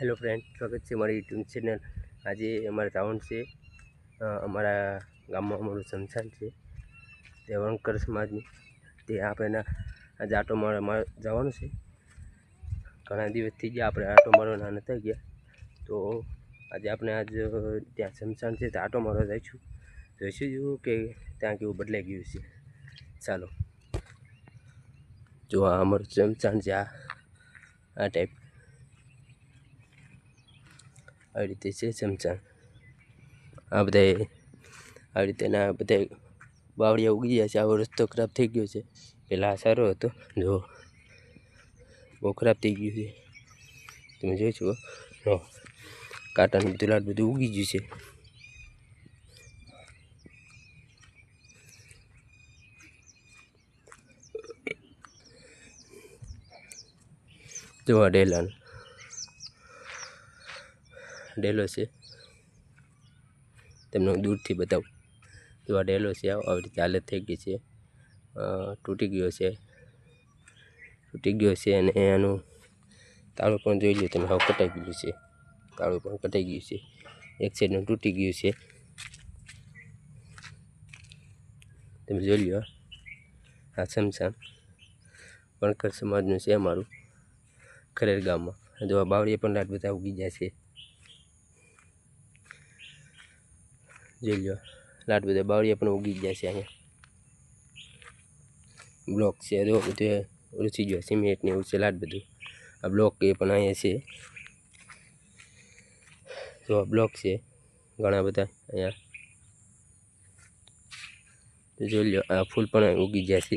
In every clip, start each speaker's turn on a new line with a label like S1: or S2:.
S1: Hello friend, સ્વાગત છે મારી યુટ્યુબ ચેનલ. આજે અમારે જવાનું છે. અમારા ગામમાં અમારું સંસાર છે. તે વણકર સમાજની તે આપણે આજે આટો મારવા માર- જવાનું છે. ઘણા દિવસ થઈ ગયા આપણે આટો મારવાના નતા ગયા. તો આજે આપણે આજ ત્યાં શમશાન છે ત્યાં આટો મારવા જઈશું. જોઈશું જોયું કે ત્યાં કેવું બદલાઈ ગયું છે. ચાલો. જો આ અમારું શમશાન છે, આ આ ટાઈપ આવી રીતે છે ચમચા. આ બધા આવી રીતે ના બધા બાવળિયા ઉગી ગયા છે. આવો રસ્તો ખરાબ થઈ ગયો છે. પહેલાં સારો હતો. જો, બહુ ખરાબ થઈ ગયું છે. તમે જોઈ છો કાંટાનું બધું લાટ બધું ઉગી ગયું છે. જોવા ડેલાનું. ડેલો છે. તમને દૂરથી બતાવું. તો આ ડેલો છે, આવો. રીતે હાલત થઈ ગઈ છે. તૂટી ગયો છે. તૂટી ગયો છે અને એનું તાળું પણ જોઈ લો તમે, હવે કટાઈ ગયું છે. તાળું પણ કટાઈ ગયું છે. એક સાઈડનું તૂટી ગયું છે. તમે જોઈ લો આ સમસામ વણકર સમાજનું છે અમારું. ખરેર ગામમાં. જો આ બાવળીએ પણ લાટ બધા ઉગી જાય છે. જોઈ લો. લાટ બધા બાવળીએ પણ ઉગી ગયા છે અહીંયા. બ્લોક છે, જો બધું રૂચી ગયો સિમેન્ટ ને એવું છે લાટ બધું. આ બ્લોક એ પણ અહીંયા છે. જો આ બ્લોક છે, ઘણા બધા અહીંયા. જોઈ લો, આ ફૂલ પણ ઉગી ગયા છે.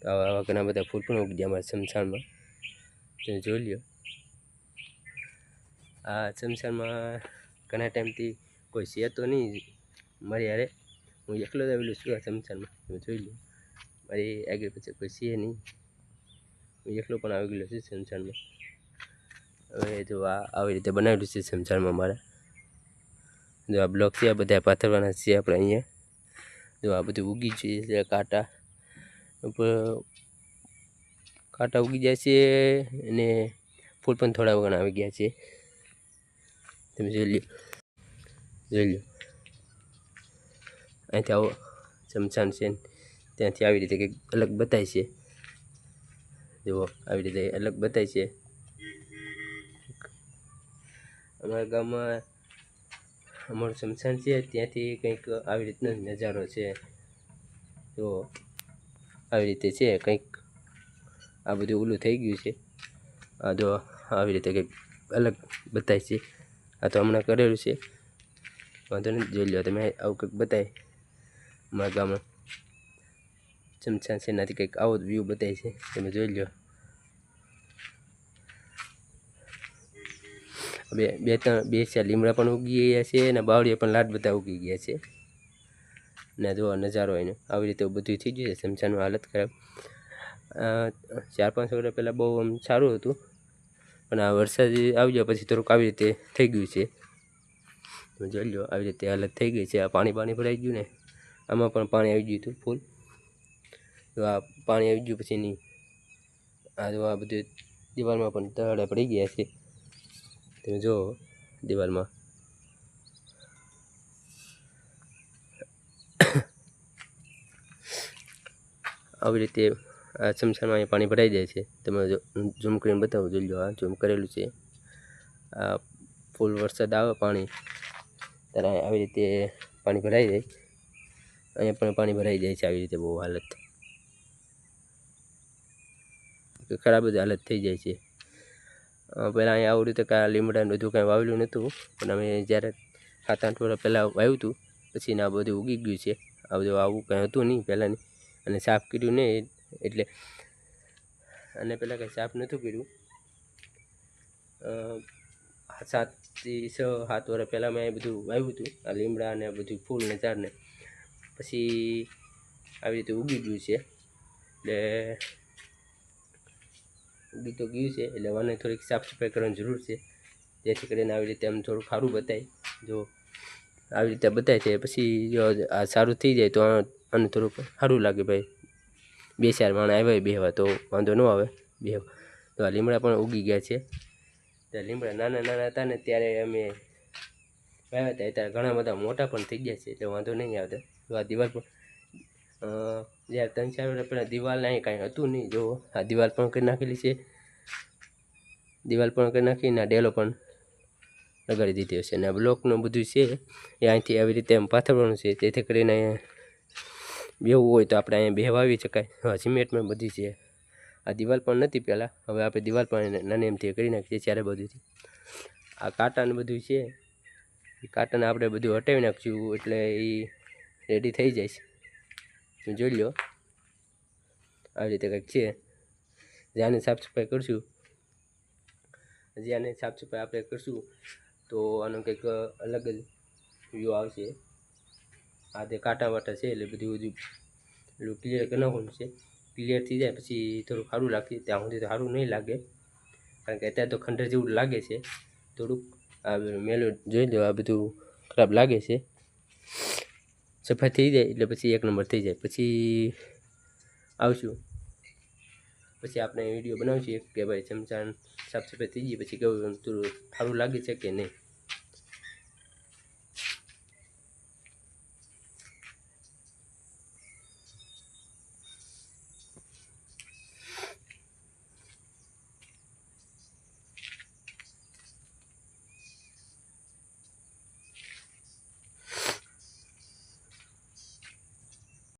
S1: તો આવા ઘણા બધા ફૂલ પણ ઉગી ગયા અમારા શમશાનમાં. તમે જોઈ લો. આ શમશાનમાં ઘણા ટાઈમથી કોઈ છે તો નહીં મારી યારે હું એકલો જ આવેલું છું આ સમસારમાં હું જોઈ લઉં મારી આગળ પછી કોઈ છે નહીં. હું એકલો પણ આવી ગયેલો છું સમસારમાં હવે જો આ આવી રીતે બનાવેલું છે સમસારમાં મારા. જો આ બ્લોક છે, આ બધા પાથરવાના છે આપણે અહીંયા. જો આ બધું ઉગી છે કાંટા. ઉપર કાંટા ઉગી જાય છે અને ફૂલ પણ થોડા ઘણા આવી ગયા છે. તમે જોઈ લ્યો જોઈ લો અહીંથી આવો ચમચાન છે ત્યાંથી આવી રીતે કંઈક અલગ બતાય છે જુઓ આવી રીતે અલગ બતાય છે અમારા ગામમાં અમારું શમશાન છે ત્યાંથી કંઈક આવી રીતનો નજારો છે તો આવી રીતે છે કંઈક આ બધું ઓલું થઈ ગયું છે આ જો આવી રીતે કંઈક અલગ બતાય છે આ તો હમણાં કરેલું છે. વાંધો નથી જોઈ લો તમે આવું કંઈક બતાય અમારા ગામમાં ચમચા છે, એનાથી કંઈક આવો વ્યૂ બતાય છે. તમે જોઈ લો બે બે ત્રણ, બે ચાર લીમડા પણ ઉગી ગયા છે અને બાવળીએ પણ લાટ બધા ઉગી ગયા છે. ને જો નજારો એનો, આવી રીતે બધું થઈ ગયું છે. ચમચાનું હાલત ખરાબ. ચાર પાંચ વર્ષ પહેલાં બહુ આમ સારું હતું. પણ આ વરસાદ આવી ગયા પછી થોડુંક આવી રીતે થઈ ગયું છે. તમે જોઈ લો, આવી રીતે હાલત થઈ ગઈ છે. આ પાણી પાણી ભરાઈ ગયું ને, આમાં પણ પાણી આવી ગયું હતું ફૂલ તો આ પાણી આવી ગયું પછી એની, આ જો આ બધું દિવાલમાં પણ તળે પડી ગયા છે. તમે જુઓ દિવાલમાં. આવી રીતે આ ચમચામાં અહીંયા પાણી ભરાઈ જાય છે. તમે ઝૂમ કરીને બતાવો, જોઈ લો આ ઝૂમ કરેલું છે. આ ફૂલ વરસાદ આવે પાણી, ત્યારે આવી રીતે પાણી ભરાઈ જાય. અહીંયા પણ પાણી ભરાઈ જાય છે આવી રીતે બહુ હાલત. ખરાબ જ હાલત થઈ જાય છે. પહેલાં અહીંયા આવું રીતે કાંઈ લીમડા ને બધું કાંઈ વાવેલું નહોતું, પણ અમે જ્યારે સાત આઠ વર્ષ પહેલાં વાવ્યું હતું, પછી ને આ બધું ઉગી ગયું છે. આ બધું આવું કાંઈ હતું નહીં પહેલાંની, અને સાફ કર્યું નહીં. એટલે અને પહેલાં કંઈ સાફ નહોતું કર્યું. સાતથી છ, સાત વર્ષ પહેલાં મેં બધું વાવ્યું હતું, આ લીમડા ને બધું ફૂલ ને ઝાડ પછી આવી રીતે ઉગી ગયું છે. એટલે ઉગી તો ગયું છે, એટલે મને થોડીક સાફ સફાઈ કરવાની જરૂર છે. જેથી કરીને આવી રીતે આમ થોડું સારું બતાય. જો આવી રીતે બતાય છે, પછી જો આ સારું થઈ જાય તો આને થોડુંક સારું લાગે ભાઈ. બે ચાર માણ આવ્યા બેહવા, તો વાંધો ન આવે બે તો આ લીમડા પણ ઉગી ગયા છે. તો લીમડા નાના નાના હતા ને ત્યારે અમે વાવ્યા હતા ત્યારે ઘણા બધા મોટા પણ થઈ ગયા છે, એટલે વાંધો નહીં આવતો તો આ દિવાલ પણ જ્યારે ત્રણ ચાર વર્ષ પહેલાં દિવાલને અહીં કાંઈ હતું નહીં, જો, આ દિવાલ પણ કરી નાખેલી છે. દિવાલ પણ કરી નાખીને આ ડેલો પણ લગાડી દીધી હશે અને બ્લોકનું બધું છે, એ અહીંથી આવી રીતે એમ પાથરવાનું છે તેથી કરીને બેવું હોય તો આપણે અહીંયા બેહવાવી શકાય. સિમેન્ટમાં બધી છે. આ દિવાલ પણ નથી પહેલાં. હવે આપણે દિવાલ પણ નાની એમથી કરી નાખીએ ત્યારે બધુંથી આ કાંટાને બધું છે. એ કાંટાને આપણે બધું હટાવી નાખશું એટલે એ રેડી થઈ જાય છે. જોઈ લો આવી રીતે કંઈક છે. જ્યાંની સાફ સફાઈ કરશું, જ્યાંની સાફ સફાઈ આપણે કરશું, તો આનો કંઈક અલગ જ વ્યૂ આવશે. આ તે કાંટા વાટા છે એટલે બધું બધું પેલું ક્લિયર કરી નાખવાનું છે. ક્લિયર થઈ જાય પછી થોડું સારું લાગશે. ત્યાં સુધી તો સારું નહીં લાગે. કારણ કે અત્યારે તો ખંડર જેવું લાગે છે. થોડુંક આ મેલો જોઈ લો, આ બધું ખરાબ લાગે છે. સફાઈ થઈ જાય એટલે પછી એક નંબર થઈ જાય. પછી આવશું. પછી આપણે વીડિયો બનાવશું કે ભાઈ ચમચાન સાફ સફાઈ થઈ ગઈ, પછી કેવું થોડું સારું લાગે છે કે નહીં?